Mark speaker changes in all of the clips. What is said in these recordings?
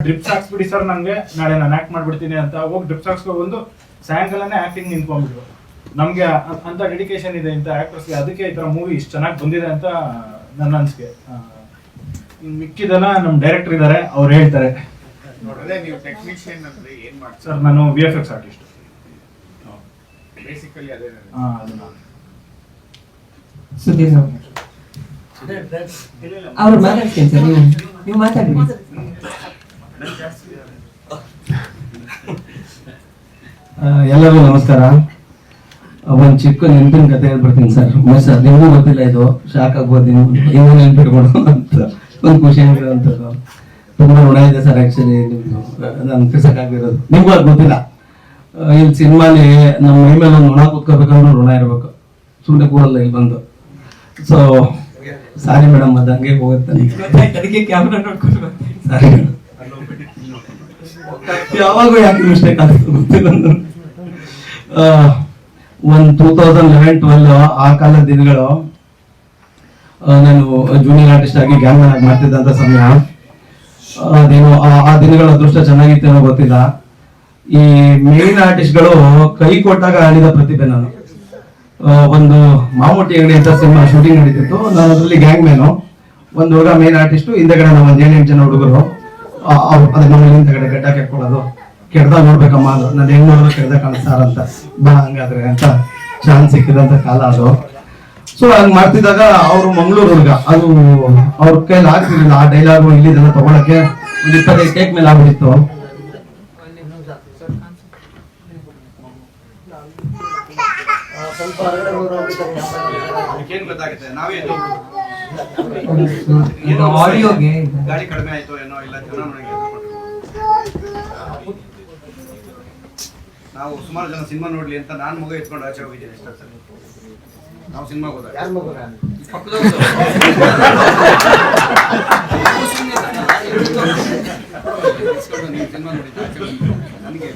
Speaker 1: Drips ಹಾಕ್ಸ್ಬಿಡಿ sir ನಂಗೆ ನಾಳೆ ನಾನು ಆಕ್ಟ್ ಮಾಡ್ಬಿಡ್ತೀನಿ ಅಂತ. ಹೋಗಿ ಡ್ರಿಪ್ಸ್ ಹಾಕ್ಸ್ಕೊ ಬಂದು ಸಾಯಂಕಾಲನೇ ಆಕ್ಟಿಂಗ್ ನಿಂತ್ಕೊಂಡ್ಬಿಟ್ರು ನಮ್ಗೆ ಅ- ಅಂತ ಡೆಡಿಕೇಶನ್ ಇದೆ ಇಂಥ ಆಕ್ಟರ್ಸ್ಗೆ ಅದಕ್ಕೆ ಈ ತರ ಮೂವಿ ಇಷ್ಟು ಚೆನ್ನಾಗಿ ಬಂದಿದೆ ಅಂತ ನನ್ನ ಅನ್ಸಿಕೆ. ಆ, ಇನ್ ಮಿಕ್ಕಿದೆಲ್ಲ ನಮ್ಮ ಡೈರೆಕ್ಟರ್ ಇದ್ದಾರೆ ಅವ್ರು ಹೇಳ್ತಾರೆ.
Speaker 2: ಅದೇ ನೀವು ಟೆಕ್ನಿಷಿಯನ್ ಅಂದ್ರೆ ಏನ್ ಮಾಡ್ತೀರಾ?
Speaker 1: ಸರ್ ನಾನು V F X artist
Speaker 2: basically ಅದೇ
Speaker 3: ಸುಧೀರ್ ಅವ್ರು ಮಾತಾಡ್ತೀನಿ ಸರ್ ನೀವು ನೀವು ಮಾತಾಡಿ
Speaker 4: ಎಲ್ಲರಿಗೂ ನಮಸ್ಕಾರ. ಒಂದು ಚಿಕ್ಕ ನೆನಪಿನ ಕತೆ ಹೇಳ್ಬಿಡ್ತೀನಿ ಸರ್. ಸರ್ ನಿಮಗೂ ಗೊತ್ತಿಲ್ಲ ಇದು. ಶಾಕ್ ಆಗ್ಬೋದು ನೀವು. ನೆನ್ಪಿಟ್ಕೊಂಡು ಅಂತ. ಒಂದು ಖುಷಿ ಆಗಿರೋಂಥದ್ದು ತುಂಬಾ ಋಣ ಇದೆ ಸರ್ ಆಕ್ಚುಲಿ ನಿಮ್ದು. ನಾನು ತಿರ್ಸಕ್ಕಾಗಿರೋದು ನಿಮಗೂ ಅದು ಗೊತ್ತಿಲ್ಲ. ಇಲ್ಲಿ ಸಿನಿಮಾಲಿ ನಮ್ಮ ಮೈ ಮೇಲೆ ಒಂದು ಋಣ ಕೂತ್ಕೋಬೇಕಂದ್ರೂ ಋಣ ಇರಬೇಕು. ಸುಮ್ಮನೆ ಕೂಡಲ್ಲ ಇಲ್ಲಿ ಬಂದು. ಸೊ ಸಾರಿ ಮೇಡಮ್ ಅದು ಹಂಗೆ ಹೋಗುತ್ತೆ.
Speaker 3: ಸಾರಿ ಕ್ಯಾಮ್ರಾ ನೋಡ್ಕೊಂಡು ಬರ್ತೀನಿ.
Speaker 4: ಸಾರಿ ಯಾವಾಗೂ ಯಾಕೆ ಮಿಸ್ಟೇಕ್ ಆಗ್ತದೆ ಗೊತ್ತಿಲ್ಲ ಒಂದು ಟೂ ತೌಸಂಡ್ ಲೆವೆನ್ ಟ್ವೆಲ್ ಆ ಕಾಲದ ದಿನಗಳು ನಾನು ಜೂನಿಯರ್ ಆರ್ಟಿಸ್ಟ್ ಆಗಿ ಗ್ಯಾಂಗ್ ಆಗಿ ಮಾಡ್ತಿದ್ದಂತ ಸಮಯ. ಅದೇನು, ಆ- ಆ ದಿನಗಳ ಅದೃಷ್ಟ ಚೆನ್ನಾಗಿತ್ತೇನೋ ಗೊತ್ತಿಲ್ಲ. ಈ ಮೇನ್ ಆರ್ಟಿಸ್ಟ್ಗಳು ಕೈ ಕೊಟ್ಟಾಗ ಆಡಿದ ಪ್ರತಿಭೆ ನಾನು. ಒಂದು ಮಾಮೂಟಿ ಅಂಗಡಿ ಅಂತ ಸಿನಿಮಾ ಶೂಟಿಂಗ್ ನಡೀತಿತ್ತು. ನಾನು ಅದರಲ್ಲಿ ಗ್ಯಾಂಗ್ ಮ್ಯಾನು ಒಂದು ಹುಡುಗ ಮೇನ್ ಆರ್ಟಿಸ್ಟ್ ಹಿಂದೆಗಡೆ ನಾವು ಒಂದು ಏಳೆಂಟು ಜನ ಹುಡುಗರು. ಅದೇ ನಮ್ಮಲ್ಲಿ ತಗಡೆ ಗಡ್ಡ ಕೆಕ್ಕೊಳ್ಳೋದು ಕೆಡ್ದಾಗ ನೋಡ್ಬೇಕಮ್ಮ ಅದು. ನಾನು ಹೆಂಗ್ ನೋಡ್ಬೇಕು ಕೆಡ್ದ ಕಾಣಿಸ್ತಾರ ಅಂತ. ಬಾ ಹಂಗಾದ್ರೆ ಅಂತ ಚಾನ್ಸ್ ಸಿಕ್ಕಿದಂತ ಕಾಲ ಅದು. ಸೊ ಹಂಗ್ ಮಾಡ್ತಿದ್ದಾಗ ಅವರು ಮಂಗಳೂರು ಹುಡುಗ. ಅದು ಅವ್ರ ಕೈಲಿ ಆಗ್ತಿರ್ಲಿಲ್ಲ. ಆ ಡೈಲಾಗು ಇಲ್ಲಿದೆಲ್ಲ ತಗೊಳಕ್ಕೆ ಒಂದು ಇಪ್ಪತ್ತೈದು ಕೇಕ್ ಮೇಲೆ ಆಗ್ಬಿಟ್ಟಿತ್ತು.
Speaker 5: ಏನ್ ಗೊತ್ತಾಗುತ್ತೆ? ನಾವೇ ಇದು
Speaker 3: ಆಡಿಯೋಗೆ.
Speaker 5: ಗಾಳಿ ಕಡಿಮೆ ಆಯ್ತು ಏನೋ ಇಲ್ಲ ಜನ ನನಗೆ ನಾವು ಸುಮಾರು ಜನ ಸಿನಿಮಾ ನೋಡ್ಲಿ ಅಂತ ನಾನು ಮಗ ಎತ್ಕೊಂಡು ಆಚೆ ಹೋಗಿದ್ದೀನಿ ಎಷ್ಟೋ ಸಲ ನಾವು ಸಿನಿಮಾ ಹೋದಾಗ. ನೀವು ಸಿನಿಮಾ ನೋಡಿದ್ದು ಆಚೆ ಬಂದು ನನಗೆ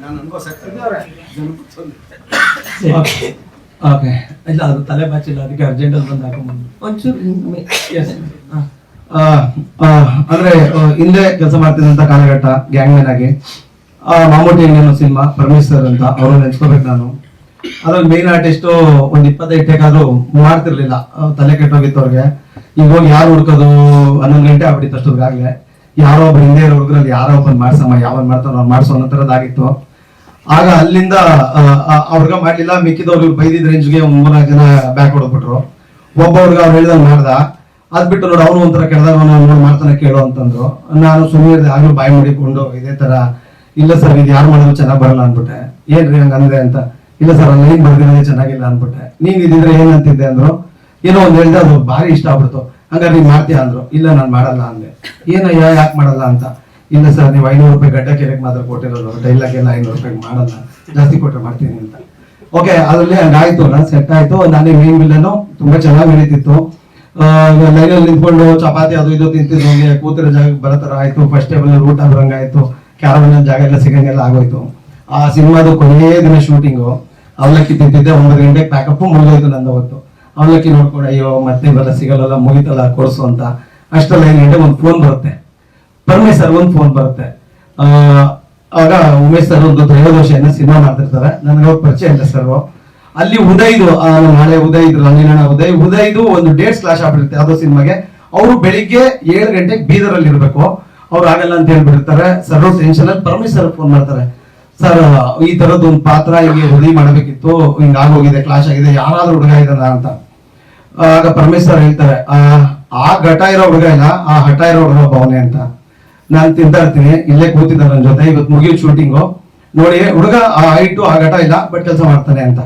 Speaker 5: ನಾನು ಅನುಭವಿಸ್ತಾರೆ
Speaker 4: ಓಕೆ ಇಲ್ಲ ಅದು ತಲೆ ಬಾಚಿಲ್ಲ ಅದಕ್ಕೆ ಅರ್ಜೆಂಟ್ ಅಲ್ಲಿ ಬಂದು ಹಾಕೊಂಡ್ಬಂದು
Speaker 3: ಒಂಚೂರು ಹಿಂಗೆ. ಹಾ.
Speaker 4: ಅಂದ್ರೆ ಹಿಂದೆ ಕೆಲಸ ಮಾಡ್ತಿದ್ದಂತ ಕಾಲಘಟ್ಟ ಗ್ಯಾಂಗ್ ಮ್ಯಾನ್ ಆಗಿ. ಆ, ಮಾಮೂಟಿ ಇಂಡಿಯನ್ ಸಿನಿಮಾ? ಪರಮೇಶ್ವರ್ ಅಂತ ಅವ್ರನ್ನ ನೆನ್ಸ್ಕೋಬೇಕು ನಾನು. ಅದ್ರಲ್ಲಿ ಮೇನ್ ಆರ್ಟಿಸ್ಟ್ ಒಂದ್ ಇಪ್ಪತ್ತೈದು ಟೇಕ್ ಆದ್ರೂ ಮಾಡ್ತಿರ್ಲಿಲ್ಲ. ತಲೆ ಕೆಟ್ಟೋಗಿತ್ತು ಅವ್ರಿಗೆ. ಈಗ ಹೋಗಿ ಯಾರು ಹುಡ್ಕೋದು? ಹನ್ನೊಂದು ಗಂಟೆ ಆಗ್ಬಿಟ್ಟಿತ್ತು ಅಷ್ಟೊತ್ತಿಗಾಗ್ಲೇ. ಯಾರೋ ಒಬ್ಬ ಹಿಂದೆ ಇರೋ ಹುಡುಗರಲ್ಲಿ ಯಾರೋ ಒಬ್ಬನ್ ಮಾಡ್ಸಮ್ಮ ಯಾವನ್ ಮಾಡ್ತಾರೋ ಅವ್ರು ಮಾಡ್ಸೋ ಅನ್ನೋ ಥರದ್ದಾಗಿತ್ತು ಆಗ ಅಲ್ಲಿಂದ ಅವ್ರಿಗ ಮಾಡಲಿಲ್ಲ ಮಿಕ್ಕಿದವ್ರು ಬೈದಿದ್ ರೇಂಜ್ಗೆ ಒಂದ್ ಮೂರ್ನಾಲ್ಕು ಜನ ಬ್ಯಾಕ್ ಹೊಡ್ಬಿಟ್ರು. ಒಬ್ಬ ಅವ್ರಿಗೆ ಅವ್ರು ಹೇಳ್ದಂಗ್ ಮಾಡ್ದ. ಅದ್ ಬಿಟ್ಟು ನೋಡಿ ಅವ್ನು ಒಂಥರ ಕೆಳದಾಗ ಅವನು ಮಾಡ್ತಾನೆ ಕೇಳು ಅಂತಂದ್ರು. ನಾನು ಸುಮ್ಮನೆ ಆಗ್ಲೂ ಬಾಯಿ ಮಾಡಿಕೊಂಡು ಇದೇ ತರ, ಇಲ್ಲ ಸರ್, ಇದು ಯಾರು ಮಾಡಿದ್ರು ಚೆನ್ನಾಗಿ ಬರಲ್ಲ ಅನ್ಬಿಟ್ಟೆ. ಏನ್ರಿ ಹಂಗಂದ್ರೆ ಅಂತ? ಇಲ್ಲ ಸರ್ ಲೈನ್ ಬರ್ದಿರೋದೇ ಚೆನ್ನಾಗಿಲ್ಲ ಅನ್ಬಿಟ್ಟೆ. ನೀನ್ ಇದ್ರೆ ಏನಂತಿದ್ದೆ ಅಂದ್ರು. ಏನೋ ಒಂದ್ ಹೇಳ್ದೆ, ಅದು ಭಾರಿ ಇಷ್ಟ ಆಗ್ಬಿಡ್ತು. ಹಂಗಾರೆ ನೀನ್ ಮಾಡ್ತೀಯ? ಅಂದ್ರು. ಇಲ್ಲ, ನಾನ್ ಮಾಡಲ್ಲ ಅಂದೆ. ಏನಯ್ಯ, ಯಾಕೆ ಮಾಡಲ್ಲ? ಅಂತ. ಇಲ್ಲ ಸರ್, ನೀವು ಐನೂರು ರೂಪಾಯಿ ಗಡ್ಡ ಕೆರೆಗೆ ಮಾತ್ರ ಕೊಟ್ಟಿರೋದು ಡೈಲಾಗ್ ಎಲ್ಲ ಐನೂರು ರೂಪಾಯಿ ಮಾಡಲ್ಲ ಜಾಸ್ತಿ ಕೊಟ್ಟರೆ ಮಾಡ್ತೀನಿ ಅಂತ. ಓಕೆ ಅದರಲ್ಲಿ ಹಂಗಾಯ್ತು ನಾನು ಸೆಟ್ ಆಯ್ತು. ನಾನೇ ಮೇನ್ ಬಿಲ್ಲನು ತುಂಬಾ ಚೆನ್ನಾಗಿ ನಡೀತಿತ್ತು. ಲೈನಲ್ಲಿ ನಿಂತ್ಕೊಂಡು ಚಪಾತಿ ಅದು ಇದು ತಿಂತಿದ್ದು ಹೋಗಿ ಕೂತಿರೋ ಜಾಗಕ್ಕೆ ಬರೋ ತರ ಆಯ್ತು. ಫಸ್ಟ್ ಟೇಬಲ್ ಊಟ ಬರಂಗಾಯ್ತು ಕ್ಯಾರವನ್ ಜಾಗ ಎಲ್ಲ ಸಿಗಂಗೆಲ್ಲ ಆಗೋಯ್ತು. ಆ ಸಿನಿಮಾದು ಕೊನೆಯ ದಿನ ಶೂಟಿಂಗು ಅವಲಕ್ಕಿ ತಿಂತಿದ್ದೆ. ಒಂಬತ್ತು ಗಂಟೆಗೆ ಪ್ಯಾಕಪ್ ಮುಗಿದೋಯ್ತು ನಂದು ಅವತ್ತು ಅವಲಕ್ಕಿ ನೋಡ್ಕೊಂಡು, ಅಯ್ಯೋ, ಮತ್ತೆ ಬರಲ್ಲ ಸಿಗಲ್ಲ ಮುಗಿತಲ್ಲ, ಕೊಡಿಸು ಅಂತ. ಅಷ್ಟೆಲ್ಲ ಏನು ಗಂಟೆ ಒಂದು ಫೋನ್ ಬರುತ್ತೆ. ಪರಮೇಶ್ ಸರ್, ಒಂದು ಫೋನ್ ಬರುತ್ತೆ. ಆಗ ಉಮೇಶ್ ಸರ್ ಒಂದು ತ್ರಯೋದಶಿಯನ್ನು ಸಿನಿಮಾ ಮಾಡ್ತಿರ್ತಾರೆ. ನನಗೆ ಅವ್ರ ಪರಿಚಯ ಇಲ್ಲ ಸರ್ ಅಲ್ಲಿ ಉದಯ್ದು ನಾಳೆ ಉದಯ್ ಇದ್ರು ರಂಗಿನಣ್ಣ ಉದಯ್, ಉದಯ್ದು ಒಂದು ಡೇಟ್ ಸ್ಲಾಶ್ ಆಗ್ಬಿಡುತ್ತೆ ಅದು ಸಿನಿಮಾಗೆ. ಅವರು ಬೆಳಿಗ್ಗೆ ಏಳು ಗಂಟೆಗೆ ಬೀದರಲ್ಲಿ ಇರಬೇಕು. ಅವ್ರು ಆಗಲ್ಲ ಅಂತ ಹೇಳ್ಬಿಟ್ಟಿರ್ತಾರೆ ಸರ್ ಟೆನ್ಷನ್ ಅಲ್ಲಿ ಪರಮೇಶ್ ಸರ್ ಫೋನ್ ಮಾಡ್ತಾರೆ. ಸರ್, ಈ ತರದ್ದು ಒಂದು ಪಾತ್ರ ಹಿಂಗೆ ಉದಯ್ ಮಾಡಬೇಕಿತ್ತು. ಹಿಂಗೆ ಆಗೋಗಿದೆ ಕ್ಲಾಶ್ ಆಗಿದೆ, ಯಾರಾದ್ರೂ ಹುಡುಗ ಇದಲ್ಲ ಅಂತ. ಆಗ ಪರಮೇಶ್ವರ್ ಹೇಳ್ತಾರೆ, ಆ ಆ ಘಟ ಇರೋ ಹುಡುಗ ಇಲ್ಲ, ಆ ಹಠ ಇರೋ ಹುಡುಗ ಭಾವನೆ ಅಂತ. ನಾನ್ ತಿಂತಾ ಇರ್ತೀನಿ. ಇಲ್ಲೇ ಕೂತಿದ್ದ ನನ್ನ ಜೊತೆ. ಇವತ್ತು ಮುಗಿಯೋ ಶೂಟಿಂಗು ನೋಡಿ, ಹುಡುಗ, ಆ ಹೈಟು ಆ ಘಟ ಇಲ್ಲ ಬಟ್ ಕೆಲಸ ಮಾಡ್ತಾನೆ ಅಂತ.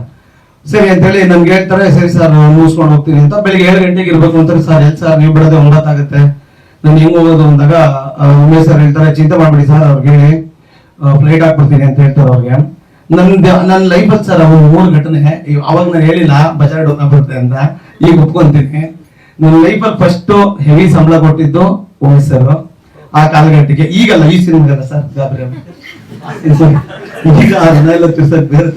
Speaker 4: ಸರಿ ಅಂತ ಹೇಳಿ ನನ್ಗೆ ಹೇಳ್ತಾರೆ, ಸರಿ ಸರ್ ಮುಗಿಸ್ಕೊಂಡು ಹೋಗ್ತೀನಿ ಅಂತ. ಬೆಳಿಗ್ಗೆ ಏಳು ಗಂಟೆಗೆ ಇರ್ಬೇಕು ಅಂತಾರೆ ಸರ್ ಎಲ್ಲಿ ಸರ್ ನೀವು ಬಿಡೋದೇ ಒಂಬತ್ತಾಗುತ್ತೆ. ನಾನು ಹೆಂಗ್ ಹೋಗೋದು? ಅಂದಾಗ ಉಮೇಶ್ ಸರ್ ಹೇಳ್ತಾರೆ, ಚಿಂತೆ ಮಾಡ್ಬಿಡಿ ಸರ್ ಅವ್ರಿಗೆ. ಫ್ಲೈಟ್ ಹಾಕ್ಬಿಡ್ತೀನಿ ಅಂತ ಹೇಳ್ತಾರೆ ಅವ್ರಿಗೆ. ನಂದು ನನ್ನ ಲೈಫಲ್ಲಿ ಸರ್ ಅವ್ರು ಮೂರು ಘಟನೆ. ಅವಾಗ ನಾನು ಹೇಳಿಲ್ಲ, ಬಜಾರ್ ಡೋನ ಬರುತ್ತೆ ಅಂತ. ಈಗ ಒಪ್ಕೊಂತೀನಿ. ನನ್ನ ಲೈಫಲ್ಲಿ ಫಸ್ಟು ಹೆವಿ ಸಂಬಳ ಕೊಟ್ಟಿದ್ದು ಉಮೇಶ್ ಸರ್ ಆ ಕಾಲಘಟ್ಟಕ್ಕೆ ಈಗಲ್ಲ ಈ ಸಿನಿಮಾಗಲ್ಲ ಸರ್ ಗಾಬರಿ. ಈಗ ಅದನ್ನೆಲ್ಲ ಸರ್ ಬೇರೆ